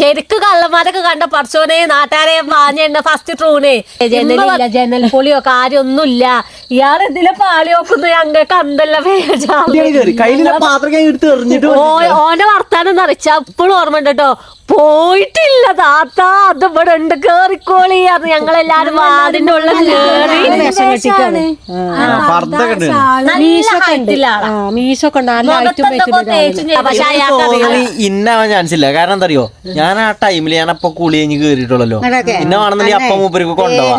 ശരിക്ക് കള്ളന്മാരൊക്കെ കണ്ട പഠിച്ചോനെ നാട്ടുകാരെ വാഞ്ഞ ഫസ്റ്റ് ട്രൂണ് ജനലില്ല ജനൽ പൊളിയോ കാര്യമൊന്നുമില്ല ഇയാൾ എന്തിലെ പാളി നോക്കുന്നു ഞങ്ങൾക്ക് അന്തല്ല ഓന്റെ വർത്താനം നിറച്ച അപ്പോഴും ഓർമ്മ ഉണ്ട് കേട്ടോ. പോയിട്ടില്ല താത്ത. അത് ഇവിടെ ഉണ്ട്. കേറിക്കോളി. അത് ഞങ്ങളെല്ലാരും വാതിന്റെ ഉള്ളിൽ കേറി. മീശൊക്കെ ഇന്നാവാൻ ചാൻസ് ഇല്ല. കാരണം എന്താ അറിയോ ഞാൻ ആ ടൈമിൽ ഞാൻ അപ്പൊ കുളി കഴിഞ്ഞ് കേറിയിട്ടുള്ളല്ലോ. ഇന്ന വേണമെന്നില്ല അപ്പ മൂപ്പർക്ക് കൊണ്ടുപോവാ.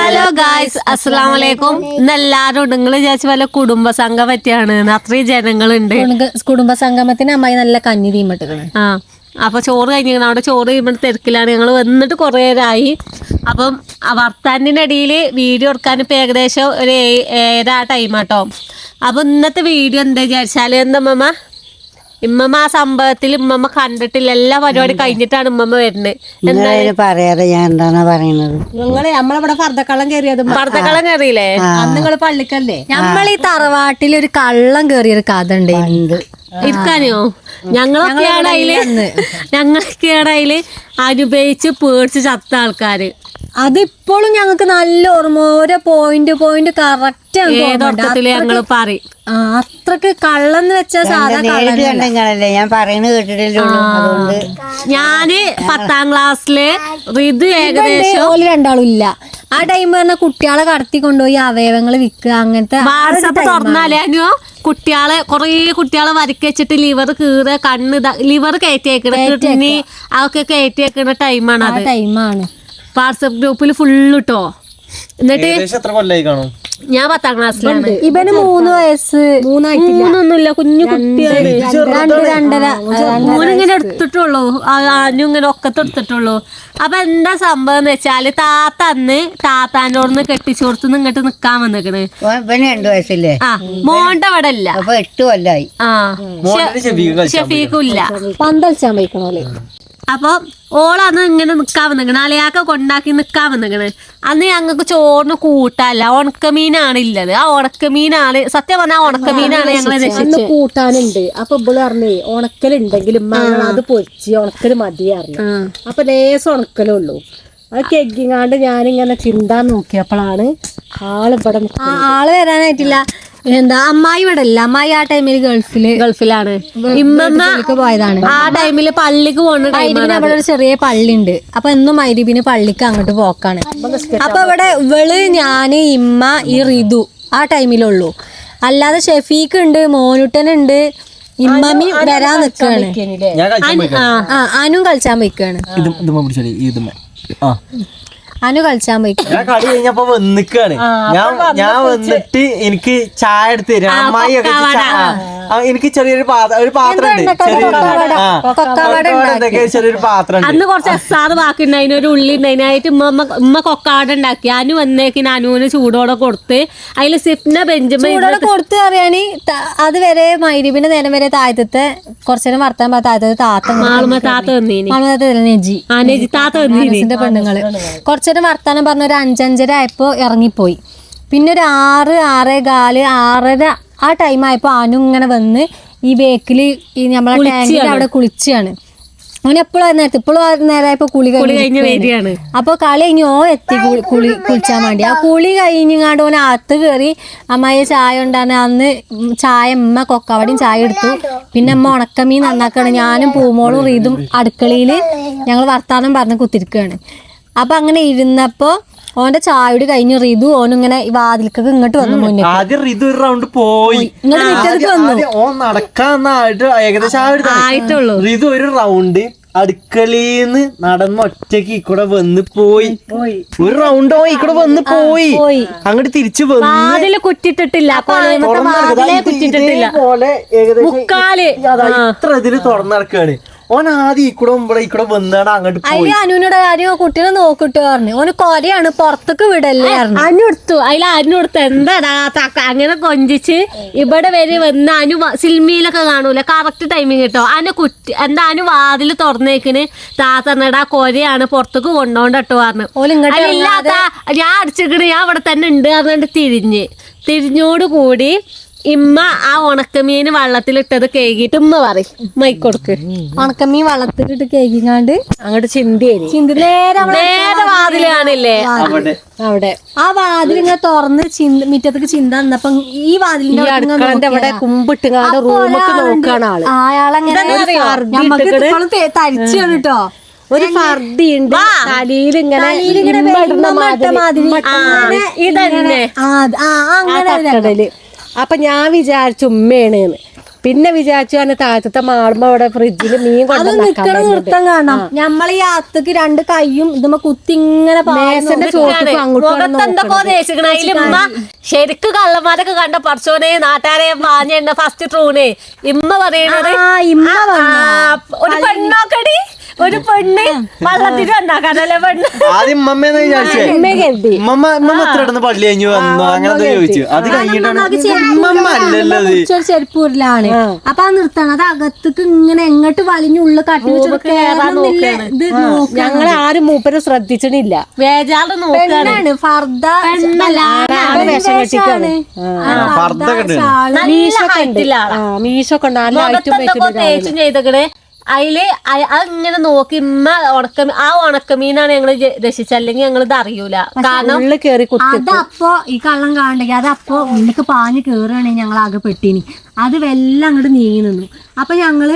ഹലോ ഗായ്സ് അസ്സലാം വലൈക്കും ഇന്ന് എല്ലാരും നിങ്ങൾ വിചാരിച്ച പോലെ കുടുംബ സംഘം പറ്റിയാണ് അത്രയും ജനങ്ങളുണ്ട്. കുടുംബ സംഗമത്തിന് അമ്മായി നല്ല കഞ്ഞി തീമിട്ടിക്കണ് ആ. അപ്പൊ ചോറ് കഴിഞ്ഞിരിക്കണം അവിടെ ചോറ് കഴിയുമ്പോൾ തിരക്കിലാണ്. ഞങ്ങൾ വന്നിട്ട് കുറേ നേരമായി അപ്പം വർത്താനിന്റെ ഇടയിൽ വീഡിയോ എടുക്കാൻ ഇപ്പം ഏകദേശം ഒരു ഏതാ ഏഴര ടൈം ആട്ടോ. അപ്പൊ ഇന്നത്തെ വീഡിയോ എന്താ വിചാരിച്ചാൽ എന്താ അമ്മമ്മ ഇമ്മമ്മ ആ സംഭവത്തിൽ ഇമ്മമ്മ കണ്ടിട്ടില്ല. എല്ലാ പരിപാടി കഴിഞ്ഞിട്ടാണ് ഇമ്മമ്മ വരുന്നത്. എന്തായാലും പറയാതെ ഞാൻ എന്താണ് പറയുന്നത്? നിങ്ങൾ നമ്മളിവിടെ പർദ്ദക്കള്ളം കയറിയത് പർദ്ദക്കള്ളം കയറിയില്ലേ അന്ന് നിങ്ങൾ പള്ളിക്കല്ലേ? നമ്മൾ ഈ തറവാട്ടിൽ ഒരു കള്ളം കയറിയൊരു കഥ ഉണ്ട് ഇരിക്കാനോ? ഞങ്ങളൊക്കെയാണ് അതിൽ ഞങ്ങളൊക്കെയാണ് അതിൽ അനുഭവിച്ച് പേടിച്ച് ചത്ത ആൾക്കാര്. അതിപ്പോഴും ഞങ്ങൾക്ക് നല്ല ഓർമ്മ. ഓരോ പോയിന്റ് പോയിന്റ് കറക്റ്റ് ഞങ്ങൾ പറയും. അത്രയ്ക്ക് കള്ളന്ന് വെച്ചാൽ സാധാരണ ഞാൻ പറയുന്നത് കേട്ടിട്ടില്ല അതുകൊണ്ട് ഞാൻ പത്താം ക്ലാസ്സിൽ ഋതു ഏകദേശം രണ്ടാളും ഇല്ല. ആ ടൈം പറഞ്ഞ കുട്ടികളെ കടത്തി കൊണ്ടുപോയി അവയവങ്ങൾ വിൽക്കുക അങ്ങനത്തെ വാട്സപ്പ് കുട്ടികളെ കുറേ കുട്ടികളെ വരക്കി വെച്ചിട്ട് ലിവർ കീറുക കണ്ണ് ലിവർ കയറ്റിയേക്കണ കിഡ്നി അതൊക്കെ കയറ്റിയേക്കുന്ന ടൈമാണ് അത്. ടൈമാണ് വാട്സപ്പ് ഗ്രൂപ്പിൽ ഫുള്ള് ഇട്ടോ? എന്നിട്ട് ഏകദേശം എത്ര കൊല്ലായി കാണും? ഞാൻ പത്താം ക്ലാസ്സിലാണ്. ഇവന് മൂന്ന് വയസ്സ്. മൂന്നൊന്നുമില്ല കുഞ്ഞു കുട്ടിയാണ്. രണ്ട് രണ്ടര മോനിങ്ങനെ എടുത്തിട്ടുള്ളൂ. ആനും ഇങ്ങനെ ഒക്കത്ത് എടുത്തിട്ടുള്ളൂ. അപ്പൊ എന്താ സംഭവം എന്ന് വെച്ചാൽ താത്ത അന്ന് താത്താനോട് കെട്ടിച്ചു കൊടുത്ത് ഇങ്ങോട്ട് നിക്കാൻ വന്നിക്കണ്. രണ്ടു വയസ്സല്ലേ? ആ മോണ്ട അവിടെ ഇല്ല. എട്ട് കൊല്ലായി. ആ മോനെ ഇല്ല പന്തൽ ഷെഫീഖും ഇല്ല. അപ്പൊ ഓളന്ന് ഇങ്ങനെ നിക്കാൻ വന്നിക്കണ് അലയാക്ക കൊണ്ടാക്കി നിക്കാൻ വന്നിക്കണ് അന്ന് ഞങ്ങൾക്ക് ചോറിന് കൂട്ടല്ല ഉണക്കമീനാണ് ഇല്ലത്. ആ ഉണക്കമീനാണ്. സത്യം പറഞ്ഞാൽ ഉണക്കമീനാണ് ഞങ്ങളെ രക്ഷിച്ചത് കൂട്ടാനുണ്ട്. അപ്പൊ ഇവൾ പറഞ്ഞേ ഉണക്കലുണ്ടെങ്കിലും അത് പൊരിച്ച് ഉണക്കൽ മതിയായിരുന്നു അപ്പൊ ലേസം ഉണക്കലേ ഉള്ളൂ. അത് കെഗിങ്ങാണ്ട് ഞാനിങ്ങനെ ചിന്താൻ നോക്കിയപ്പോഴാണ് ആൾ ഇവിടെ ആൾ വരാനായിട്ടില്ല. എന്താ അമ്മായി ഇവിടെ ഇല്ല. അമ്മായി ആ ടൈമിൽ ഗൾഫിൽ ഗൾഫിലാണ്. പോയതാണ്. ആ ടൈമിൽ പള്ളിക്ക് ടൈമാണ് അവിടെ ഒരു ചെറിയ പള്ളി ഉണ്ട് അപ്പൊ എന്നും മൈരീബിന് പള്ളിക്ക് അങ്ങോട്ട് പോക്കാണ്. അപ്പൊ ഇവിടെ ഇവൾ ഞാൻ ഇമ്മ ഈ റിതു ആ ടൈമിലുള്ളൂ. അല്ലാതെ ഷെഫീഖ് ഉണ്ട് മോനുട്ടൻ ഉണ്ട് ഇമ്മമ്മി വരാൻ ആ അനു കളിച്ചാൻ പോയിക്കാണ്. ഇത് അനു കളിച്ചാൻ പോയി ഞാൻ കളി കഴിഞ്ഞപ്പോ വന്നിക്കാണ്. ഞാൻ ഞാൻ വന്നിട്ട് എനിക്ക് ചായ എടുത്ത് തരും. അമ്മായി ഒക്കെ ചായ എനിക്ക് ചെറിയൊരു പാത്രം ഒരു പാത്രം ഉണ്ട്. ചെറിയൊരു ആ കൊക്കവട എന്തൊക്കെ ചെറിയൊരു പാത്രം ഉണ്ട്. അന്ന് കുറച്ച് അസാറ് ബാക്കി ഉണ്ടായിന് ഒരു ഉള്ളി ഉണ്ടായിന്. അതിനായിട്ട് ഉമ്മ ഉമ്മ കൊക്കാട ഉണ്ടാക്കി. അനു വന്നേക്കിന് അനുവിന് ചൂടോടെ കൊടുത്ത്. അതിൽ സിഫ്ന ബെഞ്ചുമ ചൂടോടെ കൊടുത്ത് അറിയാന് അത് വരെ മൈരിബിന്റെ നേരം വരെ താഴത്തെ കുറച്ചേരം വർത്താൻ പാ താഴത്തെ താത്ത ആളുമ താത്ത വന്നീന്. പെണ്ണുങ്ങൾ നെജി. ആ താത്ത വന്നീന്. മനസ്സിന്റെ പെണ്ണുങ്ങൾ. കുറച്ചേരം വർത്താനം പറഞ്ഞ ഒരു അഞ്ചഞ്ചര ആയപ്പോൾ ഇറങ്ങിപ്പോയി. പിന്നെ ഒരു ആറ് ആറേ കാൽ ആറര ആ ടൈം ആയപ്പോൾ അനു ഇങ്ങനെ വന്ന് ഈ വേക്കിൽ ഈ നമ്മളെ ടാങ്കിൽ അവിടെ കുളിച്ചാണ്. അങ്ങനെ എപ്പോഴും നേരത്തെ ഇപ്പോഴും നേരമായപ്പോ കുളി കുളി കഴിഞ്ഞ് വരികയാണ്. അപ്പൊ കളി കഴിഞ്ഞ് ഓ എത്തി കുളി- കുളി കുളിച്ചാൻ വേണ്ടി. ആ കുളി കഴിഞ്ഞാണ്ട് ഓൻ അകത്ത് കയറി അമ്മായി ചായ ഉണ്ടാകുന്ന അന്ന് ചായ അമ്മ കൊക്കവടിയും ചായ എടുത്തു. പിന്നെ അമ്മ ഉണക്കമീൻ നന്നാക്കാണ്. ഞാനും പൂമോളും റീതും അടുക്കളയിൽ ഞങ്ങൾ വർത്താനം പറഞ്ഞ് കുത്തിരിക്കുകയാണ് അപ്പൊ അങ്ങനെ ഇരുന്നപ്പോ ഓന്റെ ചായയുടെ കഴിഞ്ഞ് റിതു ഓനിങ്ങനെ ഇങ്ങനെ വാതിൽക്കൊക്കെ ഇങ്ങോട്ട് വന്നു മുന്നേ ആദ്യം റിതു ഒരു റൗണ്ട് പോയി. ഇങ്ങോട്ട് മിറ്റത്തേക്ക് വന്നു. ആദ്യം ഓൻ നടക്കാന്നായിട്ട് ഏകദേശം ആ ഒരു ആയിട്ടുള്ളൂ. റിതു ഒരു റൗണ്ട് അടുക്കളയിന്ന് നടന്ന് ഒറ്റയ്ക്ക് ഇക്കൂടെ വന്ന് പോയി. ഒരു റൗണ്ട് പോയി ഇക്കൂടെ വന്ന് പോയി. പോയി. അങ്ങോട്ട് തിരിച്ചു വന്ന് വാതിൽ കുറ്റിട്ടിട്ടില്ല കൊലയമത്തെ വാതിലെ കുറ്റിട്ടിട്ടില്ല പോലെ ഏകദേശം മുക്കാൽ. അതാ ഇത്ര ഇതിൽ തുറന്നിറക്കാണ് ഓൻ ആദ്യം ഇക്കൂടെ ഇവിടെ ഇക്കൂടെ വന്നാണ് അങ്ങോട്ട് അതിൽ അനുവിനോട് കാര്യം കുട്ടീനെ നോക്കിട്ട് പറഞ്ഞു. ഓന് കൊലയാണ് പുറത്തേക്ക് വിടല്ലേ പറഞ്ഞു. അനുടുത്തു അതിൽ അനുടുത്തു എന്താ അങ്ങനെ കൊഞ്ചിച്ച് ഇവിടെ വരെ വന്ന് അനു സിനിമയിലൊക്കെ കാണൂല? കറക്റ്റ് ടൈമിങ് കിട്ടോ അനു കുറ്റി എന്താ അനു വാതിൽ തുറന്നേക്കിന് താത്തന്നടാ കൊരയാണ് പുറത്തേക്ക് കൊണ്ടോണ്ടട്ടോ പറഞ്ഞു. ഇല്ലാത്ത ഞാൻ അടിച്ചിക്കണ് ഞാൻ ഇവിടെ തന്നെ ഉണ്ട് പറഞ്ഞിട്ട് തിരിഞ്ഞ്. തിരിഞ്ഞോട് കൂടി ഇമ്മ ആ ഉണക്കമീൻ വെള്ളത്തിലിട്ടത് കേകിട്ട് ഉമ്മ പറയും. മൈക്കൊടുക്ക് ഉണക്കമീൻ വെള്ളത്തിലിട്ട് കേക്കിങ്ങാണ്ട് അങ്ങോട്ട് ചിന്തിയേ. ചിന്തി. നേരെ വാതിലാണല്ലേ നേരെ വാതിൽ കാണില്ലേ? അവിടെ. അവിടെ. ആ വാതിൽ ഇങ്ങനെ തുറന്ന് ചിന്ത മുറ്റത്തേക്ക് ചിന്ത വന്നപ്പോ ഈ വാതിലിന്റെ അവിടെ നോക്കിയതാ. റൂമൊക്കെ. നോക്കാണ് ആൾ. അയാളങ്ങനെ തരിച്ചാണ് കേട്ടോ ഒരു ഫർദി ഉണ്ട്. തലയിൽ ഇങ്ങനെ ഇതന്നെ. അങ്ങനെ അപ്പൊ ഞാൻ വിചാരിച്ചു ഉമ്മയാണ് പിന്നെ വിചാരിച്ചു അതിന് താഴത്തെ മാളുമ്പോ അവിടെ ഫ്രിഡ്ജിൽ മീൻ അത് കൊണ്ടുവന്ന് നിക്കണ നൃത്തം കാണണം നമ്മളെ ഈ അത്തക്ക് രണ്ട് കൈയും ഇതുമ്മ കുത്തി ഇങ്ങനെ മേശന്റെ ചോട്ടിക്ക് ശരിക്ക് കള്ളന്മാരൊക്കെ കണ്ട പറച്ചോനെ നാട്ടുകാരെ വാഞ്ഞ ഫസ്റ്റ് ട്രൂനെ ഇമ്മ പറയണത് ആ ഇമ്മ ആ, വന്നു? ഒരു പെണ്ണോക്കടി. ഒരു പെണ്ണ് വള്ളത്തിൽ ഉണ്ടാക്കാനല്ലേ പെണ്ണ്? ആദ്യം മമ്മേന്ന് വിചാരിച്ചേ? എത്ര ഇടന്ന് പള്ളി കഴിഞ്ഞു വന്നു? അങ്ങനെ ചോദിച്ചു. അത് കഴിഞ്ഞിട്ടാണ് ചെരുപ്പൂരിലാണ് അപ്പൊ ആ നിർത്തണം. അത് അകത്തേക്ക് ഇങ്ങനെ എങ്ങോട്ട് വലിഞ്ഞുള്ള കട്ടി വെച്ചിട്ട് കേറണമെന്നില്ല ഇത് ഞങ്ങൾ ആരും മൂപ്പര് ശ്രദ്ധിച്ചിട്ടില്ല. വേജാറ് നോക്കാണ്. ഫർദ മീശൊക്കെ ഉണ്ട്. നല്ല ഐറ്റം മുഖത്തൊക്കെ തേച്ചും ചെയ്തക്കണ്. അതിൽ അങ്ങനെ അതിങ്ങനെ നോക്കി ഇമ്മ ഉണക്ക ആ ഉണക്കമീനാണ് മീനാണ് ജ- രക്ഷിച്ചത്. അല്ലെങ്കിൽ ഞങ്ങൾ ഇത് അറിയൂല. കാരണം ഉള്ളിൽ കേറി കുത്തി അതപ്പോ ഈ കള്ളം കാണണ്ടെങ്കിൽ അതപ്പോ ഉള്ളിക്ക് പാഞ്ഞ് കേറുകയാണെങ്കിൽ ഞങ്ങൾ ആകെ പെട്ടിനി. അത് വെല്ലം അങ്ങോട്ട് നീങ്ങി നിന്നു. അപ്പൊ ഞങ്ങൾ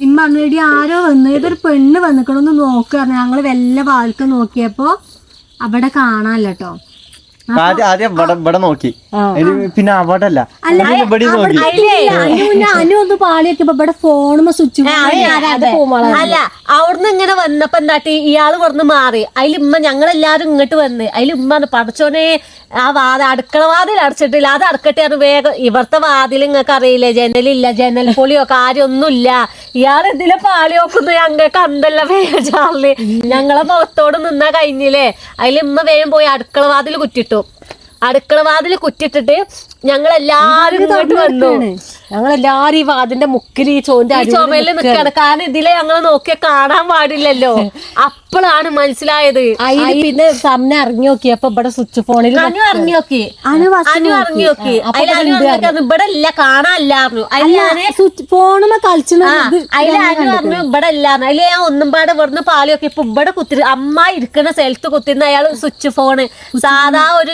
ഇമ്മ അങ്ങേടി ആരോ വന്ന് ഏതൊരു പെണ്ണ് വന്നിക്കണമെന്ന് നോക്കുക ഞങ്ങൾ വെല്ല വാൽക്ക് നോക്കിയപ്പോ അവിടെ കാണാനില്ല കേട്ടോ ആദ്യം ആദ്യം ഇവിടെ ഇവിടെ നോക്കി. പിന്നെ അവിടെ അല്ല ഇവിടെ നോക്കി. അതിലേ അതിന് മുന്നേ അനു ഒന്ന് പാളി വെക്കുമ്പോ ഇവിടെ ഫോണുമ്പോ സ്വിച്ച് അല്ല അവിടുന്ന് ഇങ്ങനെ വന്നപ്പോ എന്താട്ടി? ഇയാൾ കൊറന്ന് മാറി. അതിൽ ഉമ്മ ഞങ്ങളെല്ലാരും ഇങ്ങോട്ട് വന്ന്. അതിൽ ഉമ്മ പറഞ്ഞു, പടച്ചോനെ ആ വാത അടുക്കള വാതിൽ അടച്ചിട്ടില്ല. അത് അടക്കട്ടെ അത് വേഗം ഇവിടുത്തെ വാതിൽ നിങ്ങൾക്ക് അറിയില്ലേ? ജനലില്ല ജനൽ പൊളിയോ കാര്യമൊന്നുമില്ല. ഇയാൾ ഇതിലെ പാളി നോക്കുന്നു ഞങ്ങൾക്ക് അന്തല്ല വേജാറിൽ ഞങ്ങളെ മുഖത്തോട് നിന്നാ കഴിഞ്ഞില്ലേ? അതിൽ ഉമ്മ വേഗം പോയി അടുക്കള വാതിൽ കുറ്റിട്ടു. അടുക്കള വാതിൽ കുറ്റിട്ടിട്ട് ഞങ്ങളെല്ലാരും ഇങ്ങോട്ട് വന്നു. ഞങ്ങൾ എല്ലാരും ഈ വാതിന്റെ മുക്കിൽ ഈ ചോന്റെ ചുമലിൽ നിൽക്കാണ് കാരണം ഇതിലെ ഞങ്ങൾ നോക്കിയ കാണാൻ പാടില്ലല്ലോ. അപ്പോഴാണ് മനസ്സിലായത്. പിന്നെ സമന ഇറങ്ങി നോക്കിയപ്പോ ഇവിടെ സ്വിച്ച് ഫോണിൽ അനു ഇറങ്ങി നോക്കി അനു ഇറങ്ങി നോക്കി. ഇവിടെ ഇല്ല കാണാനില്ല പറഞ്ഞു. സ്വിച്ച് ഫോണുമ്പോ കളിച്ചു അതിൽ അനു പറഞ്ഞു ഇവിടെ ഇല്ല അതിലെ ഞാൻ ഒന്നും പാടെ ഇവിടുന്ന് പാൽ നോക്കി ഇപ്പൊ ഇവിടെ കുത്തി അമ്മ ഇരിക്കുന്ന സ്ഥലത്ത് കുത്തിരുന്ന അയാൾ സ്വിച്ച് ഫോണ്. സാധാ ഒരു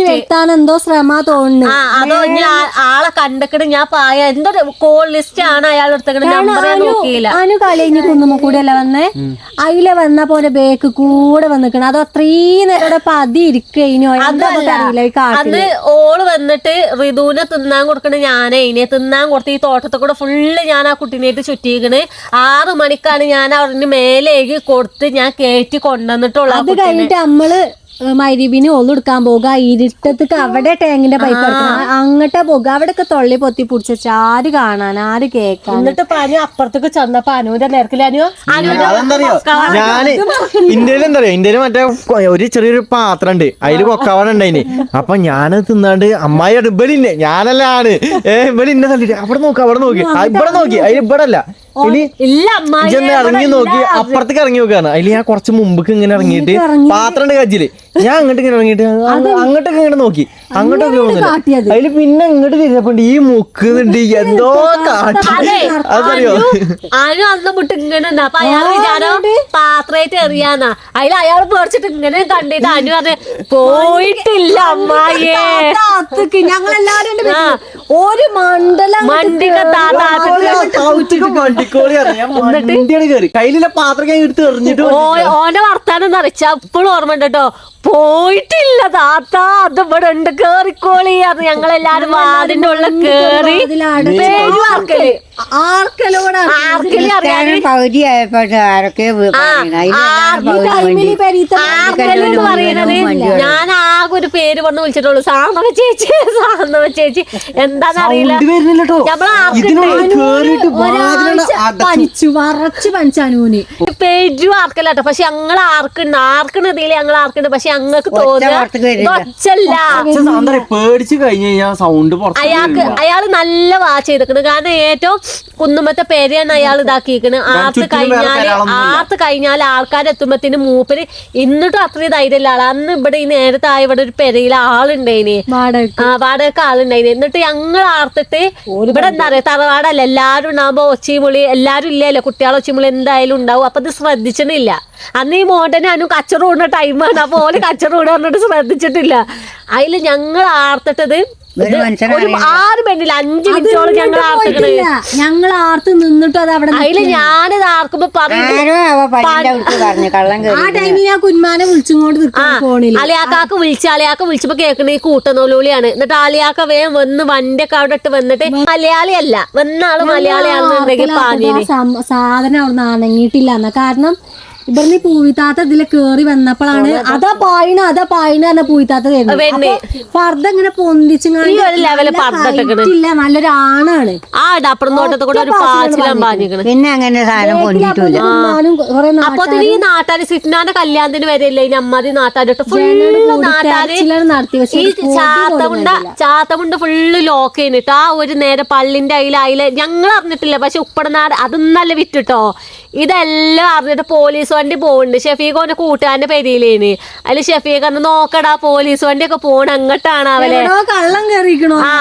വരുത്താൻ എന്തോ ശ്രമ തോന്നുന്നു ആ അതോ ഇനി ആ- ആളെ കണ്ടക്കണ് ഞാൻ പായ എന്തോ കോൾ ലിസ്റ്റ് ആണ് അയാൾ എടുത്തക്കണ നമ്പർ ഞാൻ നോക്കിയില്ല. അനു കുന്നുമ്മ കൂടെ അല്ല വന്നേ അയിലെ വന്ന പോലെ ബേക്ക് കൂടെ വന്നിക്കണ. അത് അത്രയും നേരം ഇവിടെ പതി ഇരിക്കഴിഞ്ഞോ എന്താ അതല്ല. അറിയില്ല ഈ കാട്ടിൽ. അന്ന് ഓൾ വന്നിട്ട് റിതുവിനെ തിന്നാൻ കൊടുക്കണ ഞാനേ. ഇനി തിന്നാൻ കൊടുത്ത് ഈ തോട്ടത്തിൽ കൂടെ ഫുള്ള് ഞാൻ ആ കുട്ടീനായിട്ട് ചുറ്റിയിരിക്കണ് ആറ് മണിക്കാണ് ഞാൻ അവരുടെ മേലേക്ക് കൊടുത്ത് ഞാൻ കയറ്റി കൊണ്ടുവന്നിട്ടുള്ള അത് കഴിഞ്ഞിട്ട് നമ്മൾ മൈരീബിന് എടുക്കാൻ പോകുക ഇരുട്ടത്തേക്ക് അവിടെ ടാങ്കിന്റെ പൈപ്പ് എടുക്കണം. അങ്ങോട്ടേ പോകുക അവിടെയൊക്കെ തൊള്ളി പൊത്തി പിടിച്ച ആര് കാണാൻ ആര് കേൾക്കാൻ? എന്നിട്ട് പനി അപ്പുറത്തേക്ക് ചെന്നപ്പോ അനുവിന്റെ നേരക്കില്ല അനു ഞാൻ ഇന്ത്യയിൽ എന്താ പറയാ ഇന്ത്യയിൽ മറ്റേ ഒരു ചെറിയൊരു പാത്രം ഉണ്ട് അതിൽ കൊക്കവാട ഉണ്ടായിന്. അപ്പൊ ഞാൻ തിന്നാണ്ട് അമ്മായി ഇബലിന്നെ ഞാനല്ല ആണ് ഏ ഇബലി ഇന്നെ തല്ലിട്ട് അവിടെ നോക്കി അവിടെ നോക്കി. ഇവിടെ നോക്കി. അതിൽ ഇവിടെ അല്ല അമ്മായി ഇറങ്ങി നോക്കി അപ്പുറത്തേക്ക് ഇറങ്ങി നോക്കാണ് അതിൽ ഞാൻ കുറച്ച് മുമ്പ് ഇങ്ങനെ ഇറങ്ങിയിട്ട് പാത്രം ഉണ്ട് കജ്ജിൽ. ഞാൻ അങ്ങോട്ട് ഇങ്ങനെ ഇറങ്ങിയിട്ട് അങ്ങ് അങ്ങോട്ടൊക്കെ ഇങ്ങനെ നോക്കി. അങ്ങോട്ടൊക്കെ. അതിൽ പിന്നെ ഇങ്ങോട്ട് തിരിഞ്ഞപ്പോണ്ട് ഈ മുക്കുന്നുണ്ട് എന്തോ കാട്ടി. അതറിയോ? ആരും അന്ന് മുട്ട് ഇങ്ങനെ അപ്പൊ അയാൾ വിചാരം പാത്രമായിട്ട് എറിയാന്നാ. അതിൽ അയാൾ പേടിച്ചിട്ട് ഇങ്ങനെ കണ്ടിട്ട് അനു പറഞ്ഞു പോയിട്ടില്ല അമ്മായിയേ. ഞങ്ങൾ എല്ലാരും ഒരു മണ്ഡലം മണ്ടിക താത്താ കയറി കയ്യിലുള്ള പാത്രം ഞാൻ എടുത്ത് എറിഞ്ഞിട്ട് ഓന്റെ വർത്താനം നിറച്ച അപ്പോഴും ഓർമ്മ ഉണ്ട് കേട്ടോ. പോയിട്ടില്ല താത്ത. അത് ഇവിടെ ഉണ്ട്. കേറിക്കോളി. അത് ഞങ്ങളെല്ലാരും വാതിന്റെ ഉള്ള കേറി ആർക്കൽ? ആർക്കലോടെ ആർക്കൽ? പകുതി ഞാൻ ആകെ ഒരു പേര് പറഞ്ഞു വിളിച്ചിട്ടുള്ളൂ. സാന്തവ ചേച്ചി സാന്തവ ചേച്ചി. എന്താന്നറിയില്ല ഒരാഴ്ച പനിച്ചു വറച്ച് പക്ഷെ ഞങ്ങൾ ആർക്കുണ്ട്? ആർക്കുണ്ട് ഇതിൽ ഞങ്ങൾ ആർക്കുണ്ട്? പക്ഷെ ഞങ്ങൾക്ക് തോന്നുക പേടിച്ച് കഴിഞ്ഞു കഴിഞ്ഞാൽ സൗണ്ട് അയാൾക്ക് അയാൾ നല്ല വാച്ച് ചെയ്തേക്കണ് കാരണം ഏറ്റവും കുന്നുമത്തെ പേരെയാണ് അയാൾ ഇതാക്കിയിരിക്കണ്. ആർത്ത് കഴിഞ്ഞാൽ. ആർത്ത് കഴിഞ്ഞാൽ ആൾക്കാർ എത്തുമ്പത്തിന് മൂപ്പര് ഇന്നിട്ടും അത്രയും ധൈര്യമില്ല ആൾ. അന്ന് ഇവിടെ ഈ നേരത്തായ ഇവിടെ ഒരു പെരയിൽ ആളുണ്ടായിന് ആ വാടക ആളുണ്ടായിന് എന്നിട്ട് ഞങ്ങൾ ആർത്തിട്ട് ഇവിടെ എന്താ പറയാ തറവാടല്ല. എല്ലാരും ഉണ്ടാകുമ്പോ ഒച്ചിമുളി എല്ലാരും ഇല്ലല്ലോ. കുട്ടികളെ ഒച്ചിമുളി എന്തായാലും ഉണ്ടാവും. അപ്പൊ ഇത് ശ്രദ്ധിച്ചണില്ല. അന്ന് ഈ മോട്ടനെ അനു കച്ചറ കൂടുന്ന ടൈമാണ് അപ്പൊ ഓൽ കച്ചറ കൂടെ പറഞ്ഞിട്ട് ശ്രദ്ധിച്ചിട്ടില്ല. അതിൽ ഞങ്ങൾ ആർത്തിട്ടത് ഒരു ആറ് പെണ്ണില്ല അഞ്ച് മിനിറ്റോളം ഞങ്ങൾ ആർത്തിക്കണേ ഞങ്ങൾ ആർത്ത് നിന്നിട്ടും അത് അവിടെ അതിൽ ഞാനിത് ആർക്കുമ്പോ പറഞ്ഞു ആ ടൈമിൽ ഞാൻ കുന്മാനെ വിളിച്ചുകൊണ്ട് നിൽക്കും ഫോണിൽ അലിയാക്കാക്ക് വിളിച്ച് അലിയാക്ക വിളിച്ചപ്പോ കേൾക്കണ ഈ കൂട്ടനോലൂളിയാണ് എന്നിട്ട് അലിയാക്ക വേഗം വന്ന് വണ്ടി ഒക്കെ അവിടെ ഇട്ട് വന്നിട്ട് മലയാളി അല്ല വന്ന ആൾ മലയാളിയാണെന്നുണ്ടെങ്കിൽ സാധനം അവിടെ അണങ്ങിയിട്ടില്ല. അനങ്ങിയിട്ടില്ല കാരണം ഇവിടുന്ന് പൂവിത്താത്ത ഇതിൽ കേറി വന്നപ്പോഴാണ് അതാ പായണ അതാ പായണ പറഞ്ഞ പൂവിത്താത്ത ഇങ്ങനെ ലെവൽ പർദ്ദ ഇട്ടേക്കണ്. ഇല്ല നല്ലൊരു ആണാണ് പിന്നെ അങ്ങനെ സാധനം നാട്ടാര് സിഫ്നാന്റെ കല്യാണത്തിന് വരെയല്ലേ ഈ അമ്മാതി നാട്ടാരോട്ട് ഫുള്ള് നാട്ടാര് നടത്തി പക്ഷെ ഈ ചാത്തമുണ്ട ചാത്തമുണ്ട ഫുള്ള് ലോക്ക് ചെയ്തിട്ട് ആ ഒരു നേരെ പള്ളിന്റെ അയില അയില ഞങ്ങൾ അറിഞ്ഞിട്ടില്ല. പക്ഷെ ഉപ്പടനാട് അതൊന്നല്ല വിറ്റിട്ടോ. ഇതെല്ലാം അറിഞ്ഞിട്ട് പോലീസ് വണ്ടി പോകുന്നുണ്ട് ഷെഫീഖോന്റെ കൂട്ടുകാരന്റെ പെരിയിലേന് അല്ല ഷെഫീഖ് പറഞ്ഞു നോക്കടാ പോലീസ് വണ്ടിയൊക്കെ പോണ അങ്ങട്ടാണ് അവരെ. കള്ളം കയറിക്കണോ ആ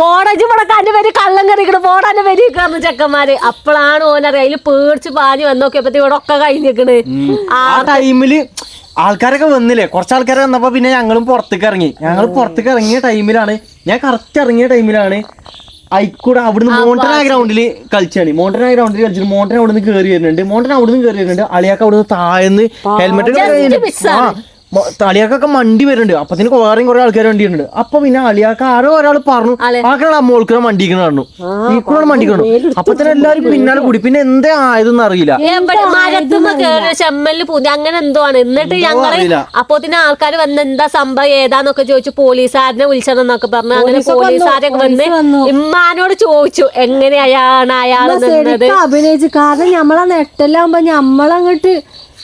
പോടജ് മുടക്കാന്റെ പേര് കള്ളം കറിയിക്കണം പോടാന്റെ പേര് കാരണം ചെക്കന്മാര്. അപ്പോഴാണ് ഓനറിയ അതിൽ പേടിച്ച് പാഞ്ഞു വന്നു നോക്കിയപ്പോ ഇവിടെ ഒക്കെ കഴിഞ്ഞിക്കണ് ആ ആ ടൈമിൽ ആൾക്കാരൊക്കെ വന്നില്ലേ? കുറച്ച് ആൾക്കാരെ വന്നപ്പോ പിന്നെ ഞങ്ങളും പുറത്തേക്ക് ഇറങ്ങി. ഞങ്ങൾ പുറത്തേക്ക് ഇറങ്ങിയ ടൈമിലാണ്. ഞാൻ കറക്റ്റ് ഇറങ്ങിയ ടൈമിലാണ്. അയിക്കൂടെ അവിടുന്ന് മോണ്ടന ഗ്രൗണ്ടിൽ കളിച്ചാണ്. മോണ്ടന ഗ്രൗണ്ടിൽ കളിച്ചിട്ട് മോണ്ടൻ അവിടുന്ന് കയറി വരുന്നുണ്ട്. മോണ്ടൻ അവിടുന്ന് കയറി വരുന്നുണ്ട്. അളിയാക്ക അവിടുന്ന് താഴ്ന്ന് ഹെൽമെറ്റ് അളിയാക്കൊക്കെ മണ്ടി വരുന്നുണ്ട്. അപ്പത്തിന് വേറെയും കുറെ ആൾക്കാർ വണ്ടി ഉണ്ട് അപ്പൊ പിന്നെ അളിയാക്ക ആരോ ഒരാൾ പറഞ്ഞു ആക്കണ മോൾക്ക് മണ്ടി പറഞ്ഞു. ഈക്കുളാണ് മണ്ടി മണ്ടിക്കണു അപ്പൊ തന്നെ എല്ലാവരും പിന്നാലെ കൂടി. പിന്നെ എന്തേ ആയതെന്ന് അറിയില്ല. ചെമ്മലിൽ പൂന്തി. അങ്ങനെ എന്തോ ആണ്. എന്നിട്ട് ഞങ്ങൾ. അപ്പോത്തിന് ആൾക്കാർ വന്ന് എന്താ സംഭവം? ഏതാന്നൊക്കെ ചോദിച്ചു. പോലീസുകാരനെ വിളിച്ചതെന്നൊക്കെ പറഞ്ഞു. അങ്ങനെ പോലീസുകാരൊക്കെ വന്ന് ഇമ്മാനോട് ചോദിച്ചു എങ്ങനെയാണ് അയാൾ നിന്നത്? അഭിനയിച്ചു. കാരണം ഞമ്മളെ നെട്ടെല്ലാകുമ്പോ നമ്മളങ്ങോട്ട്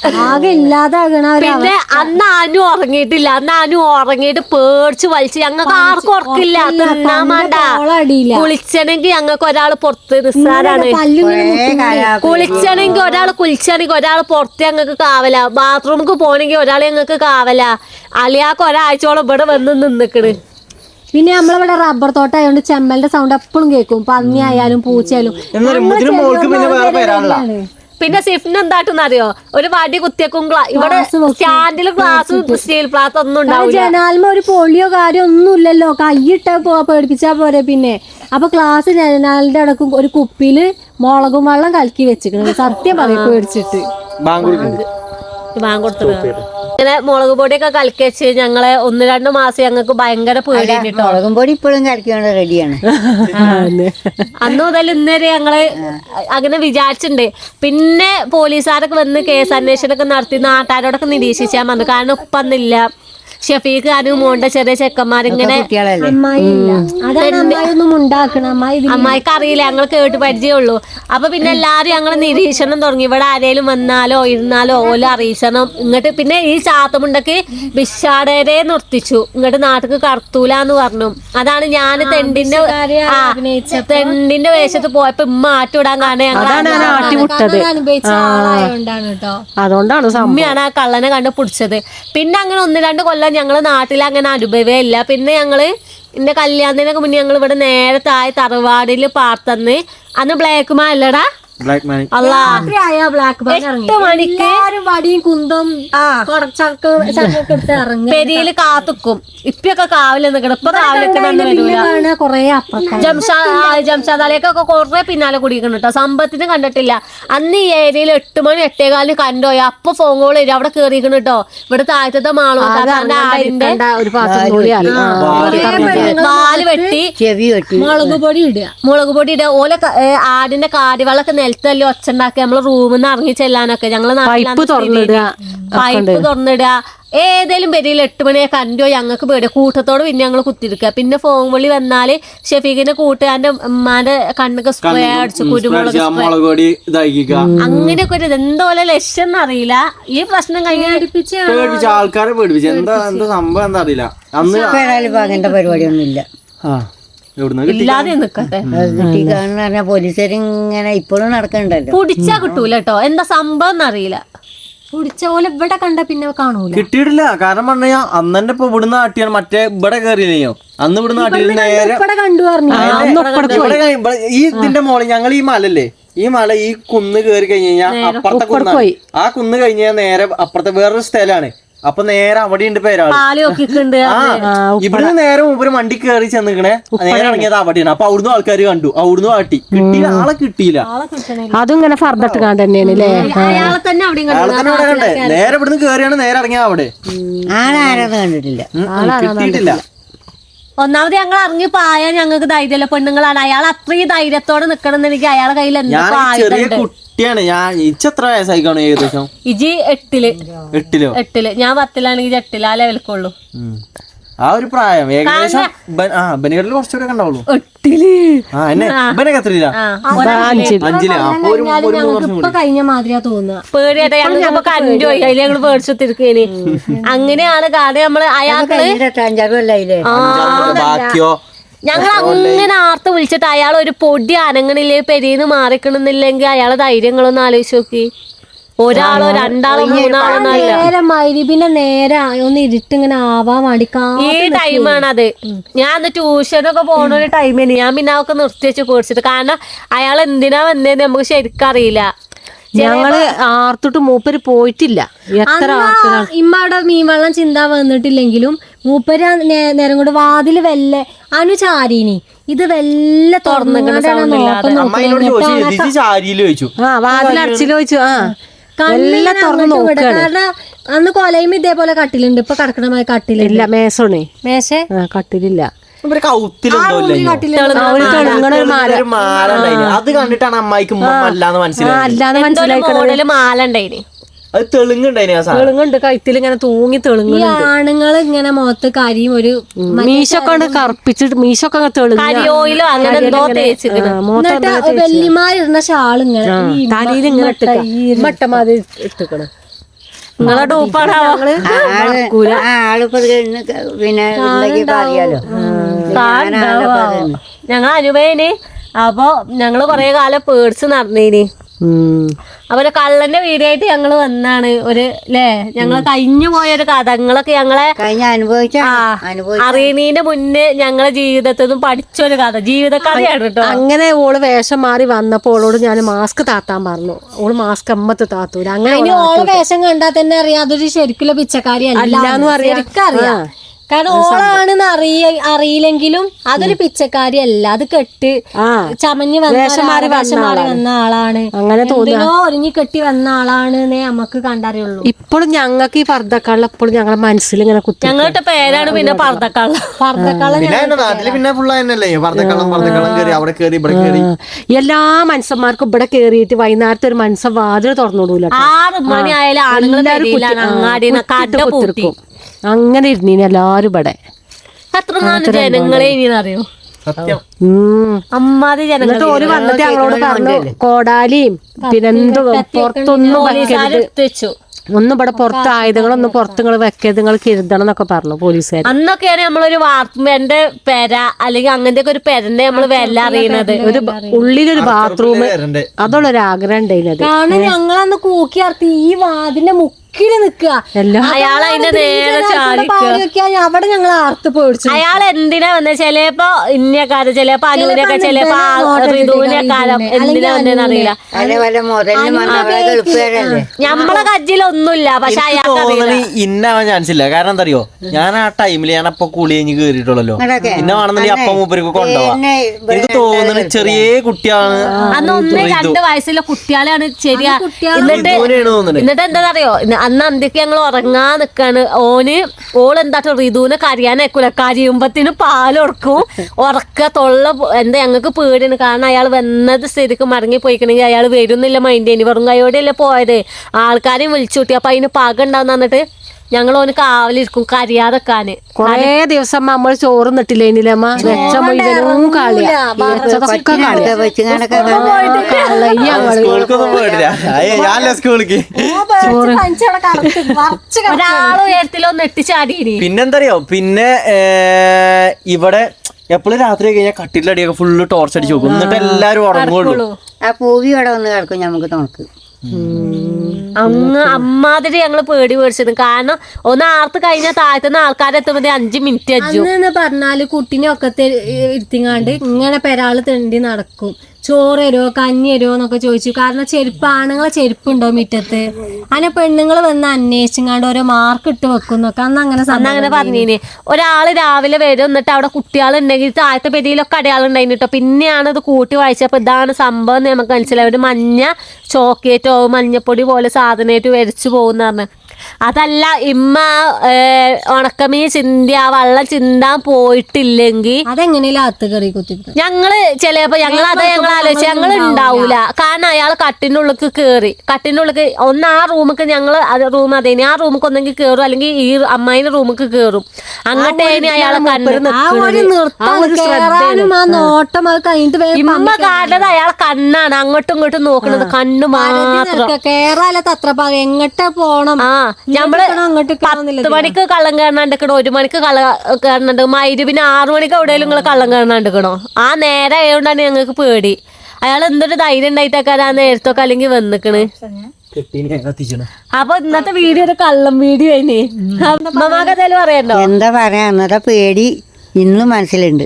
ആകെ ഇല്ലാതാകണ പിന്നെ അന്ന് അനു ഉറങ്ങിയിട്ടില്ല. അന്ന് അനു ഉറങ്ങിയിട്ട് പേടിച്ച് വലിച്ചു ഞങ്ങൾക്ക് ആർക്കും ഉറക്കില്ല. തിന്നാൻ വേണ്ട. കുളിച്ചണെങ്കിൽ ഞങ്ങൾക്ക് ഒരാൾ പുറത്ത് നിസ്സാരാണ്. കുളിച്ചണെങ്കിൽ ഒരാൾ കുളിച്ചണെങ്കിൽ ഒരാൾ പുറത്ത് ഞങ്ങൾക്ക് കാവല. ബാത്റൂമിക്ക് പോണെങ്കിൽ ഒരാൾ ഞങ്ങൾക്ക് കാവല. അലിയാക്ക് ഒരാഴ്ചയോളം ഇവിടെ വന്ന് നിന്നിക്കണ്. പിന്നെ നമ്മളിവിടെ റബ്ബർ തോട്ടമായോണ്ട് ചെമ്മലിന്റെ സൗണ്ട് എപ്പോഴും കേൾക്കും. പന്നി ആയാലും പൂച്ചയായാലും പിന്നെ സിഫിന് എന്താട്ടെന്ന് അറിയോ? ഒരു വടി കുത്തിയക്കും ഇവിടെ സ്റ്റാൻഡിൽ ഗ്ലാസ് സ്റ്റീൽ പ്ലാത്ത് ഒന്നും ഉണ്ടാവില്ല ജനാൽമ ഒരു പൊളിയോ കാര്യം ഒന്നും ഇല്ലല്ലോ കൈയിട്ട പേടിപ്പിച്ചാ പോരെ പിന്നെ. അപ്പൊ ക്ലാസ് ജനാലിന്റെ അടക്കും ഒരു കുപ്പിയിൽ മുളകും വെള്ളം കലക്കി വെച്ചിട്ടുണ്ട് സത്യം പറയും പേടിച്ചിട്ട്. വാങ്ങ കൊടുത്തത് ഇങ്ങനെ മുളക് പൊടിയൊക്കെ കലക്കി വെച്ച് ഞങ്ങളെ ഒന്ന് രണ്ട് മാസം ഞങ്ങൾക്ക് ഭയങ്കര പേടിയാണ് കേട്ടോ. മുളകും പൊടി ഇപ്പോഴും കലക്കിയോണ്ട് റെഡിയാണ് അന്ന് മുതൽ ഇന്ന് വരെ ഞങ്ങൾ അങ്ങനെ വിചാരിച്ചിട്ടുണ്ട് പിന്നെ പോലീസുകാരൊക്കെ വന്ന് കേസ് അന്വേഷണമൊക്കെ നടത്തി നാട്ടുകാരോടൊക്കെ നിരീക്ഷിച്ചാൽ മതി. കാരണം ഉപ്പന്നില്ല. ഷഫീഖ് ഖാനും മോണ്ട ചെറിയ ചെക്കന്മാരിങ്ങനെ അമ്മായിക്ക് അറിയില്ല. ഞങ്ങൾ കേട്ട് പരിചയമുള്ളൂ അപ്പൊ പിന്നെ എല്ലാരും ഞങ്ങൾ നിരീക്ഷണം തുടങ്ങി. ഇവിടെ ആരേലും വന്നാലോ ഇരുന്നാലോ ഓല അറിയിച്ചണം. ഇങ്ങോട്ട് പിന്നെ ഈ ചാത്തമുണ്ടക്ക് ബിഷാടരെ നിർത്തിച്ചു. ഇങ്ങോട്ട് നാട്ടിക്ക് കടത്തൂല എന്ന് പറഞ്ഞു. അതാണ് ഞാൻ തെണ്ടിന്റെ തെണ്ടിന്റെ വേഷത്ത് പോയപ്പോ ഇമ്മ ആട്ടിവിടാൻ കാരണം ഞങ്ങൾ അതുകൊണ്ടാണ് സമ്മിയാണ് ആ കള്ളനെ കണ്ട് പിടിച്ചത്. പിന്നെ അങ്ങനെ ഒന്ന് രണ്ട് കൊല്ലം ഞങ്ങൾ നാട്ടിൽ അങ്ങനെ അനുഭവേ ഇല്ല. പിന്നെ ഞങ്ങൾ എന്റെ കല്യാണത്തിനൊക്കെ മുന്നേ ഞങ്ങൾ ഇവിടെ നേരെ താഴെ തറവാടിൽ പാർത്തന്ന്. അന്ന് ബ്ലാക്ക് മാ അല്ലടാ? ബ്ലാക്ക് മണി അല്ലാ. രാത്രിയായ ബ്ലാക്ക് എട്ട് മണിക്ക് എല്ലാരും വടിയും കുന്തം ചക്കൊക്കെ എടുത്ത് ഇറങ്ങി പെരിയിൽ കാത്തുക്കും. ഇപ്പൊക്കെ കാവിലെ ഇപ്പൊ വരൂല. കാണുക കൊറേ ജംഷാ ജംഷാദ് അലിയൊക്കെ കുറെ പിന്നാലെ കുടിക്കണം കേട്ടോ സമ്പത്തിന് കണ്ടിട്ടില്ല. അന്ന് ഈ ഏരിയയിൽ എട്ട് മണി എട്ടേകാലിന് കണ്ടോയി അപ്പൊ ഫോൺ കോൾ വരും അവിടെ കേറിക്കണം കേട്ടോ ഇവിടെ താഴത്തെ മാളൂത്താന്റെ ആടിന്റെ ഒരു പാത്രം കൂടിയാണ് വാൽ വെട്ടി. ചെവി വെട്ടി. മുളക് പൊടി ഇടുക. മുളക് പൊടി ഇടുക. ഓല ക- ഏ, ആടിന്റെ കാടിവെള്ളമൊക്കെ നിലത്തല്ലേ ഒച്ച ഉണ്ടാക്കുക നമ്മൾ റൂമിൽ നിന്ന് ഇറങ്ങി ചെല്ലാനൊക്കെ. ഞങ്ങൾ പൈപ്പ് തുറന്നിടുക. പൈപ്പ് തുറന്നിടുക. ഏതേലും പെരിയിൽ എട്ട് മണിയൊക്കെ കണ്ടോ ഞങ്ങൾക്ക് പേടിയ. കൂട്ടത്തോട് പിന്നെ ഞങ്ങൾ കുത്തിരിക്കുക പിന്നെ ഫോൺ വിളി വന്നാൽ ഷെഫീഖിന്റെ കൂട്ടുകാരന്റെ ഉമ്മാന്റെ കണ്ണൊക്കെ സ്പ്രേ അടിച്ചു കുരുമുളക് അങ്ങനെയൊക്കെ ഒരു എന്തോലെ ലക്ഷ്യം എന്നറിയില്ല ഈ പ്രശ്നം കഴിഞ്ഞ ആൾക്കാരെ പേടിപ്പിച്ചു. എന്താ എന്താ സംഭവം എന്താ അറിയില്ല. അന്ന് പരിപാടിയൊന്നും ഇല്ല ആ. ഇല്ലാതെ നിക്കട്ടെ. കിട്ടിക്കാന്ന് പറഞ്ഞാൽ പോലീസുകാർ ഇങ്ങനെ ഇപ്പോഴും നടക്കണ്ടല്ലോ. കുടിച്ചാ കിട്ടൂല കേട്ടോ എന്താ സംഭവം എന്നറിയില്ല. കുടിച്ച പോലെ ഇവിടെ കണ്ട പിന്നെ കാണൂല. കിട്ടിയിട്ടില്ല. കാരണം പറഞ്ഞാ അന്നെ ഇപ്പൊ ഇവിടുന്ന് നാട്ടിയാണ് മറ്റേ ഇവിടെ കയറിയോ അന്ന് ഇവിടുന്ന് നാട്ടിൽ നേരെ പറഞ്ഞു ഈ ഇതിന്റെ മോളിൽ ഞങ്ങൾ ഈ മലല്ലേ ഈ മല ഈ കുന്ന് കയറി കഴിഞ്ഞു കഴിഞ്ഞാൽ അപ്പുറത്തെ കുന്ന് ആ കുന്ന് കഴിഞ്ഞ് കഴിഞ്ഞാൽ നേരെ അപ്പുറത്തെ വേറൊരു സ്ഥലമാണ്. അപ്പൊ നേരെ അവിടെ ഉണ്ട് പേരാൾ പാൽ നോക്കിക്കുണ്ട് ആ ഇവിടുന്ന് നേരെ മൂപ്പര് വണ്ടി കയറി ചെന്നിക്കണേ. നേരെ ഇറങ്ങിയത് അവിടെയാണ്. അപ്പൊ അവിടുന്ന് ആൾക്കാർ കണ്ടു. അവിടുന്ന് കാട്ടി കിട്ടിയില്ല ആളെ കിട്ടിയില്ല. അതും ഇങ്ങനെ ഫർദട്ട് കാണാൻ തന്നെയാണ് അല്ലേ അയാളെ തന്നെ അവിടെ ആളെ തന്നെ അവിടെ കണ്ടേ. നേരെ ഇവിടുന്ന് കയറിയാണ് നേരെ ഇറങ്ങിയ അവിടെ. കണ്ടിട്ടില്ല. കിട്ടിയിട്ടില്ല. ഒന്നാമത് ഞങ്ങൾ ഇറങ്ങി പായാൻ ഞങ്ങൾക്ക് ധൈര്യമില്ല പെണ്ണുങ്ങളാണ്. അയാൾ അത്രയും ധൈര്യത്തോടെ നിക്കണം എന്ന് എനിക്ക് അയാളെ കയ്യിൽ ഞാൻ ഈ ചെറിയ ആയുധമുണ്ട് കുട്ടിയാണ്. ഞാൻ ഇച്ചെത്ര വയസ്സായി കാണും ഏകദേശം? ഇജി എട്ടിൽ. എട്ടിലോ? എട്ടിൽ. ഞാൻ പത്തിലാണെങ്കിൽ എട്ടിൽ ആ ലെവൽക്കുള്ളൂ ഉം. ആ ഒരു പ്രായം. ഏകദേശം ആ ബനികളിൽ കുറച്ചുകൂടെ ഉണ്ടാവുള്ളൂ എട്ടിൽ ആ എന്നെ ബനൊക്കെ എത്രയില്ല അഞ്ചിൽ. അപ്പൊ ഒരു ഒരു മൂന്ന് വർഷം ഇപ്പൊ കഴിഞ്ഞ മാതിരിയാ തോന്നുക പേടിയായിട്ട് ഞങ്ങൾക്ക് കണ്ടു പോയി. അതിൽ ഞങ്ങൾ പേടിച്ചു തിരിക്കേനി അങ്ങനെയാണ് കാരണം നമ്മൾ അയാൾക്ക് ബാക്കിയോ? ഞങ്ങൾ അങ്ങനെ ആർത്ത് വിളിച്ചിട്ട് അയാൾ ഒരു പൊടി അനങ്ങണില്ലേ പെരീന്ന് മാറിക്കണമെന്നില്ലെങ്കിൽ അയാളെ ധൈര്യങ്ങളൊന്നും ആലോചിച്ച് നോക്കി. ഒരാളോ രണ്ടാളോ മൂന്നാളോ നേരെ മൈരിബിന്റെ നേരെ ഒന്ന് ഇരുട്ടിങ്ങനെ ആവാൻ ആവാ കാ ഈ ടൈമാണ് അത് ഞാൻ അന്ന് ട്യൂഷനൊക്കെ പോണ ഒരു ടൈമിന്. ഞാൻ പിന്നെ അവക്ക് നിർത്തി വെച്ച് പേടിച്ചിട്ട്. കാരണം അയാൾ എന്തിനാ വന്നതെന്ന് നമുക്ക് ശരിക്കും അറിയില്ല. ഞങ്ങൾ ആർത്തിട്ട് മൂപ്പര് പോയിട്ടില്ല. എത്ര മീൻ വെള്ളം ചിന്ത മീൻവെള്ളം ചിന്താ വന്നിട്ടില്ലെങ്കിലും മൂപ്പര് ആ നേരം കൊണ്ട് വാതിൽ വെല്ലെ അനു ചാരീനി ഇത് വല്ല തുറന്നു ചോദിച്ചു ഇതിച്ച് ചാരിയിൽ ചോദിച്ചു. ആ. എല്ലാം തുറന്ന് കാരണം അന്ന് കൊലയും ഇതേപോലെ കട്ടിലുണ്ട്. ഇപ്പൊ കടക്കണമായ കട്ടിലില്ല മേശോണേ. മേശേ? കട്ടിലില്ല. അത് കണ്ടിട്ടാണ് അമ്മായിക്ക് ഒരു മനസ്സിലായി മാല ഉണ്ടായിന് അത് തെളുങ്ങുണ്ടായിന് ആ സാധനം. തെളുങ്ങുണ്ട് കഴുത്തിൽ ഇങ്ങനെ തൂങ്ങി ഈ ആണുങ്ങൾ ഇങ്ങനെ മുഖത്ത് കരിയും ഒരു മീശൊക്കെ കൊണ്ട് കറുപ്പിച്ചിട്ട് മീശൊക്കെ കരിയോയിലോ അങ്ങനെ എന്തോ തേച്ചിക്കണ്. എന്നിട്ട് വെല്ലിമാരിടുന്ന ഷാളിങ്ങനെ തലയിൽ ഇങ്ങനെ മട്ടമാതിരി ഇട്ടുക്കണ്. നിങ്ങളെ ആളിപ്പോ പിന്നെ പറയാലോ. ഞങ്ങൾ അനുഭവന് അപ്പൊ ഞങ്ങൾ കൊറേ കാലം പേടിച്ച് നടന്നീനി. അവരെ കള്ളന്റെ വീടായിട്ട് ഞങ്ങൾ ഞങ്ങൾ വന്നാണ്. ഒരു ല്ലേ? ഞങ്ങൾ കഴിഞ്ഞു പോയ ഒരു കഥ നിങ്ങളൊക്കെ ഞങ്ങളെ അനുഭവിച്ച അറിയണീന്റെ മുന്നേ ഞങ്ങളെ ജീവിതത്തിൽ നിന്നും പഠിച്ചൊരു കഥ. ജീവിത കഥയാണ് കേട്ടോ. അങ്ങനെ ഓൾ വേഷം മാറി വന്നപ്പോ ഓളോട് ഞാൻ മാസ്ക് താത്താൻ പറഞ്ഞു. ഓൾ മാസ്ക് അമ്മത്ത് താത്തൂല. അങ്ങനെ ഓൾ വേഷം കണ്ടാൽ തന്നെ അറിയാം. അതൊരു ശരിക്കുള്ള പിച്ചക്കാരി അല്ല എന്ന് ശരിക്കറിയാം കാരണം ഓളാണെന്ന് അറിയ അറിയില്ലെങ്കിലും അതൊരു പിച്ചക്കാരി അല്ല അത് കെട്ട് ചമഞ്ഞ് വന്ന വന്ന ആളാണ്. അങ്ങനെ എന്തിനോ ഒരുങ്ങി കെട്ടി വന്ന ആളാണ് നമുക്ക് കണ്ടറിയുള്ളൂ. ഇപ്പോഴും ഞങ്ങൾക്ക് ഈ പർദ്ദക്കള്ള എപ്പോഴും ഞങ്ങളെ മനസ്സിൽ ഇങ്ങനെ കുത്തി ഞങ്ങളുടെ പേരാണ് പിന്നെ പർദ്ദക്കള്ള പർദ്ദക്കള്ള പിന്നെ നാട്ടിൽ കയറി അവിടെ കയറി ഇവിടെ കയറി എല്ലാ മനുഷ്യന്മാർക്കും ഇവിടെ കേറിയിട്ട് വൈകുന്നേരത്തെ ഒരു മനുഷ്യൻ വാതിൽ തുറന്നുവിടൂല ആറ് മണി ആയാലും ആണുങ്ങൾ കട അങ്ങനെ ഇരുന്നീന് എല്ലാരും ഇവിടെ. എത്ര നാല് ജനങ്ങളെ ഇനി അറിയോ സത്യം. ഉം. അമ്മാതി ജനങ്ങൾ ഓര് വന്നിട്ട് ഞങ്ങളോട് പറഞ്ഞു കോടാലിയും പിന്നെന്തോ പുറത്തൊന്നും വെച്ചു. ഒന്നും ഇവിടെ പുറത്ത് ആയുധങ്ങളൊന്നും പുറത്ത് നിങ്ങൾ വെക്കരുത് നിങ്ങൾ കരുതണം എന്നൊക്കെ പറഞ്ഞു പോലീസുകാർ അന്നൊക്കെയാണ് നമ്മളൊരു വാർപ്പിന്റെ പെര അല്ലെങ്കിൽ അങ്ങനത്തെ ഒരു പെരന്റെ നമ്മൾ വില അറിയണത്. ഒരു ഉള്ളിലൊരു ബാത്റൂം അതുള്ളൊരു ആഗ്രഹം ഉണ്ടായിരുന്നത് കാരണം ഞങ്ങളന്ന് കൂക്കി അർത്തി ഈ വാതിന്റെ മുക്കിൽ നിക്കുക എല്ലാം. അയാൾ അതിന്റെ നേരെ ചാടിക്കുക അവിടെ ഞങ്ങൾ ആർത്ത് പോയിടിച്ചു അയാൾ എന്തിനാ വന്നത് ചിലപ്പോ ഇന്നക്കാരം ചിലപ്പോ അനുവിനൊക്കെ ചിലപ്പോ ഋതുവിനെക്കാരം എന്തിനാ വന്നതെന്ന് അറിയില്ല. ഞമ്മളെ കജ്ജിലൊന്നുമില്ല പക്ഷെ അയാൾക്ക് ഇന്നാവാൻ ചാൻസ് ഇല്ല. കാരണം എന്താ അറിയോ ഞാൻ ആ ടൈമിൽ ഞാൻ അപ്പൊ കുളി കഴിഞ്ഞ് കേറിയിട്ടുള്ളല്ലോ. ഇങ്ങടൊക്കെ. ഇന്ന വേണമെന്നില്ല അപ്പം മൂപ്പർക്ക് കൊണ്ടുപോവാ. എനിക്ക് തോന്നണ ചെറിയ കുട്ടിയാണ്. അന്ന് ഒന്ന് രണ്ട് വയസ്സിലെ കുട്ടികളെയാണ് ശരിയാ എന്നിട്ട് എന്നിട്ട് എന്താ അറിയോ അന്ന് അന്ത്യക്ക് ഞങ്ങൾ ഉറങ്ങാൻ നിൽക്കാണ് ഓന് ഓൾ എന്താ റിതുവിനെ കരയാനേക്കൂല കരിയുമ്പത്തിന് പാലൊറക്കും ഉറക്ക തൊള്ള എന്താ ഞങ്ങൾക്ക് പേടിയാണ്. കാരണം അയാൾ വന്നത് സ്ഥിതിക്ക് മടങ്ങി പോയിക്കണെങ്കിൽ അയാൾ വരുന്നില്ല മൈൻഡ് ഇനി വെറും കൈയോടെയല്ലേ പോയത്. ആൾക്കാരെയും വിളിച്ചു കൂട്ടി അപ്പൊ അതിന് പാകം ഉണ്ടാവും ഞങ്ങൾ ഓന് കാവലിരിക്കും കരയാതെക്കാന്. കൊറേ ദിവസം നമ്മൾ ചോറ് വെച്ച മുഴുവനും കളിയാ. വെച്ചതൊക്കെ കളിയാ. വെച്ചുകാണ്ടൊക്കെ കളയും ഞങ്ങൾ. സ്കൂൾക്കൊന്നും പോയിട്ടില്ല. അയ്യ ഞാനല്ല സ്കൂളിക്ക്. ഒരാൾ ഉയരത്തിലൊന്ന് എട്ടിച്ചാടിയിനി പിന്നെന്താ അറിയോ പിന്നെ ഇവിടെ എപ്പോഴും രാത്രി കഴിഞ്ഞാൽ കട്ടിലടിയൊക്കെ ഫുള്ള് ടോർച്ച് അടിച്ച് നോക്കും എന്നിട്ട് എല്ലാരും ഉറങ്ങുള്ളൂ. ആ പൂവി ഇവിടെ വന്ന് കിടക്കും. നമുക്ക് തുണക്ക്. അന്ന് അമ്മാതിരി ഞങ്ങൾ പേടി പേടിച്ചത് കാരണം ഒന്ന് ആർത്ത് കഴിഞ്ഞാൽ താഴത്തുനിന്ന് ആൾക്കാരെത്തുമ്പോ അഞ്ച് മിനിറ്റ് അഞ്ചു അന്ന് പറഞ്ഞാൽ കുട്ടിനെ ഒക്കെ ഇരുത്തിങ്ങാണ്ട് ഇങ്ങനെ പെരാൾ തെണ്ടി നടക്കും. ചോറ് തരുമോ കഞ്ഞി തരുമോ എന്നൊക്കെ ചോദിച്ചു. കാരണം ചെരുപ്പ് ആണുങ്ങളെ ചെരുപ്പുണ്ടോ മുറ്റത്ത്? അങ്ങനെ പെണ്ണുങ്ങൾ വന്ന് അന്വേഷിച്ചാണ്ട് ഓരോ മാർക്ക് ഇട്ട് വെക്കുന്നൊക്കെ അന്ന് അങ്ങനെ അന്ന് അങ്ങനെ പറഞ്ഞീന്. ഒരാൾ രാവിലെ വരും എന്നിട്ട് അവിടെ കുട്ടികളുണ്ടെങ്കിൽ താഴത്തെ പെരിയിലൊക്കെ അടയാളുണ്ടായിരുന്നു കേട്ടോ പിന്നെയാണ് അത് കൂട്ടി വായിച്ചപ്പോൾ ഇതാണ് സംഭവം എന്ന് നമുക്ക് മനസ്സിലായി. ഒരു മഞ്ഞ ചോക്ലേറ്റോ മഞ്ഞപ്പൊടി പോലെ സാധനമായിട്ട് വരച്ചു പോകുന്ന പറഞ്ഞു. അതല്ല ഇമ്മ ഉണക്കമീ ഉണക്കമീൻ ചിന്തി ആ വള്ള ചിന്താൻ പോയിട്ടില്ലെങ്കിൽ ഞങ്ങൾ ചിലപ്പോ ഞങ്ങൾ അതാ ഞങ്ങൾ ആലോചിച്ച് ഞങ്ങൾ ഉണ്ടാവൂല. കാരണം അയാൾ കട്ടിനുള്ളിൽ കേറി. കട്ടിന്റെ ഉള്ളിക്ക് ഒന്ന് ആ റൂമിക്ക് ഞങ്ങൾ റൂം അതേനി ആ റൂമിക്ക് ഒന്നെങ്കിൽ കേറും അല്ലെങ്കിൽ ഈ അമ്മായിന്റെ റൂമിക്ക് കേറും. അങ്ങോട്ടേനി അയാളെ വേഗം ഇമ്മ കാണുന്നത് അയാളെ കണ്ണാണ്. അങ്ങോട്ടും ഇങ്ങോട്ടും നോക്കുന്നത് കണ്ണു മാത്രം. അത്ര പറയും എങ്ങോട്ടാ പോണം? ആ. ഞമ്മൾ അങ്ങോട്ട് പത്ത് മണിക്ക് കള്ളം കയറണണ്ടിക്കണോ ഒരു മണിക്ക് കള്ള കയറണുണ്ട് മൈര് പിന്നെ ആറു മണിക്ക് എവിടെയെങ്കിലും നിങ്ങൾ കള്ളം കയറണണ്ടിക്കണോ ആ നേരം ആയതുകൊണ്ടാണ് ഞങ്ങൾക്ക് പേടി. അയാൾ എന്തൊരു ധൈര്യം ഉണ്ടായിട്ടൊക്കെ ആ നേരത്തൊക്കെ അല്ലെങ്കിൽ വന്നിക്കണ്. അപ്പൊ ഇന്നത്തെ വീഡിയോ ഒരു കള്ളം വീഡിയോ ആയിന്. അമ്മമാക്ക് എന്തായാലും പറയണ്ടോ എന്താ പറയാ അന്നത്തെ പേടി ഇന്നും മനസ്സിലുണ്ട്.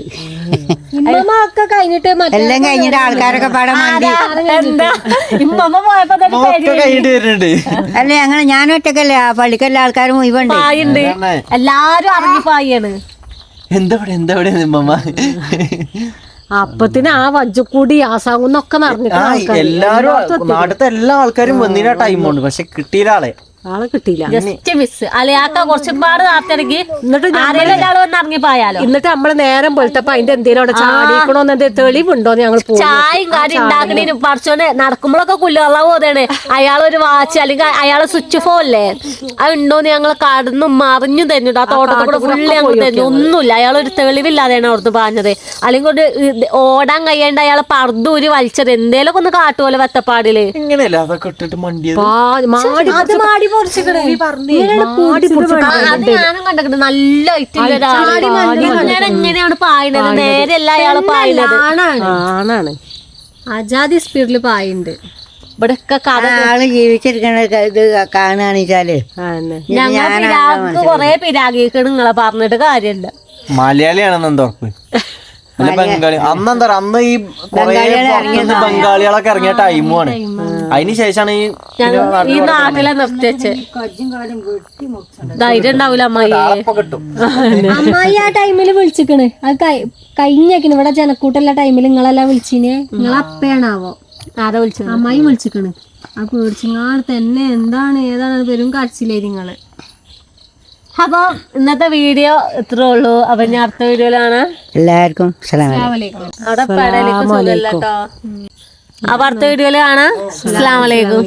ഒക്കെ കഴിഞ്ഞിട്ട് എല്ലാം കഴിഞ്ഞിട്ട് ആൾക്കാരൊക്കെ പാടെ മണ്ടി എന്താ? ഇമ്മമ്മ പോയപ്പോ കഴിഞ്ഞിട്ട് വരുന്നുണ്ട്. അല്ല ഞങ്ങൾ ഞാൻ ഒറ്റക്കല്ലേ ആ പള്ളിക്കല്ല ആൾക്കാരും പായുണ്ട്. എല്ലാരും ഇറങ്ങി എന്താ ഇവിടെ എന്താ ഇവിടെ നിമ്മമ്മ അപ്പത്തിന് ആ വജ്ജക്കൂടി ആസാങ്ങുന്നൊക്കെ നടന്നിട്ടുണ്ട് എല്ലാരും നാട്ടിലത്തെ എല്ലാ ആൾക്കാരും വന്നിന ടൈമുണ്ട് പക്ഷെ കിട്ടിയില്ല ആളെ. ആളെ കിട്ടിയില്ല. ജസ്റ്റ് മിസ് അലയാക്ക നേരത്തിറങ്ങി എന്നിട്ട് ഇറങ്ങി പോയാലോ? എന്നിട്ട് നമ്മൾ നേരം പോലത്തപ്പോ അതിന്റെ എന്തേലും അവിടെ ചാടിക്കണോന്ന് എന്തേ തെളിവുണ്ടോന്ന് ഞങ്ങൾ ചായയും കാര്യം ഉണ്ടാക്കണേന് പറിച്ചോണ്ട് നടക്കുമ്പോഴൊക്കെ കുല്ലുള്ള പോതെയാണ് അയാളൊരു വാച്ച് അല്ലെങ്കിൽ അയാളെ സ്വിച്ച് ഫോൺ അല്ലേ? അത് ഉണ്ടോന്ന് ഞങ്ങൾ കടന്നു മറിഞ്ഞു തരുന്നുണ്ട്. ആ തോട്ടത്തിൽ കൂടെ ഫുള്ള് ഞങ്ങൾ തരുന്നു ഒന്നുമില്ല. അയാൾ ഒരു തെളിവില്ലാതെയാണ് അവിടുന്ന് പറഞ്ഞത് അല്ലെങ്കിൽ ഒരു ഓടാൻ കഴിയാണ്ട് അയാളെ പർദ്ദൂരി വലിച്ചത്. എന്തേലൊക്കെ ഒന്ന് കാട്ടുപോലെ വെത്തപ്പാടിൽ. ഇങ്ങനെയല്ല? അതൊക്കെ ഇട്ടിട്ട് മണ്ടിയത്? മാടി കണ്ടിട്ടുണ്ട്. നല്ല എങ്ങനെയാണ് അയാൾ പായുന്നത് ആണാണ്? അജാതി സ്പീഡിൽ പായുണ്ട്. ഇവിടെയൊക്കെ കഥ ആൾ ജീവിച്ചിരിക്കണ ഇത്. ഞങ്ങൾ പിരാഗ് കൊറേ പിരാഗിക്കണ് നിങ്ങളെ പറഞ്ഞിട്ട് കാര്യമില്ല. മലയാളിയാണെന്ന് എന്താ അല്ല ബംഗാളി അന്ന് എന്താ പറയാ അന്ന് ഈ കൊറേ പുറത്തുനിന്ന് ബംഗാളികളൊക്കെ ഇറങ്ങിയ ടൈമുമാണ് അതിന് ശേഷമാണ് ഈ ഈ നാട്ടിലെ നിർത്തിവെച്ച്. ധൈര്യം ഉണ്ടാവില്ല അമ്മായി. കിട്ടും. അമ്മായി ആ ടൈമിൽ വിളിച്ചിക്കണ്. അത് കൈ- കഴിഞ്ഞേക്കണ് ഇവിടെ ജനക്കൂട്ടുള്ള ടൈമിൽ നിങ്ങളെല്ലാം വിളിച്ചിനെ. നിങ്ങൾ അപ്പയാണാവോ? ആരാ വിളിച്ചത്? അമ്മായി വിളിച്ചിക്കണ്. ആ പേടിച്ചിങ്ങാട് തന്നെ എന്താണ് ഏതാണ്? പെരും കരച്ചില്ലേ നിങ്ങൾ. അപ്പൊ ഇന്നത്തെ വീഡിയോ ഇത്രേ ഉള്ളൂ. അപ്പൊ ഞാൻ അടുത്ത വീഡിയോയിലാണ്. എല്ലാവർക്കും സലാം അവിടെ പടലേക്ക് സുഖമില്ല കേട്ടോ അപ്പൊ അടുത്ത വീഡിയോയിലാണ്. അസ്സലാമലൈക്കും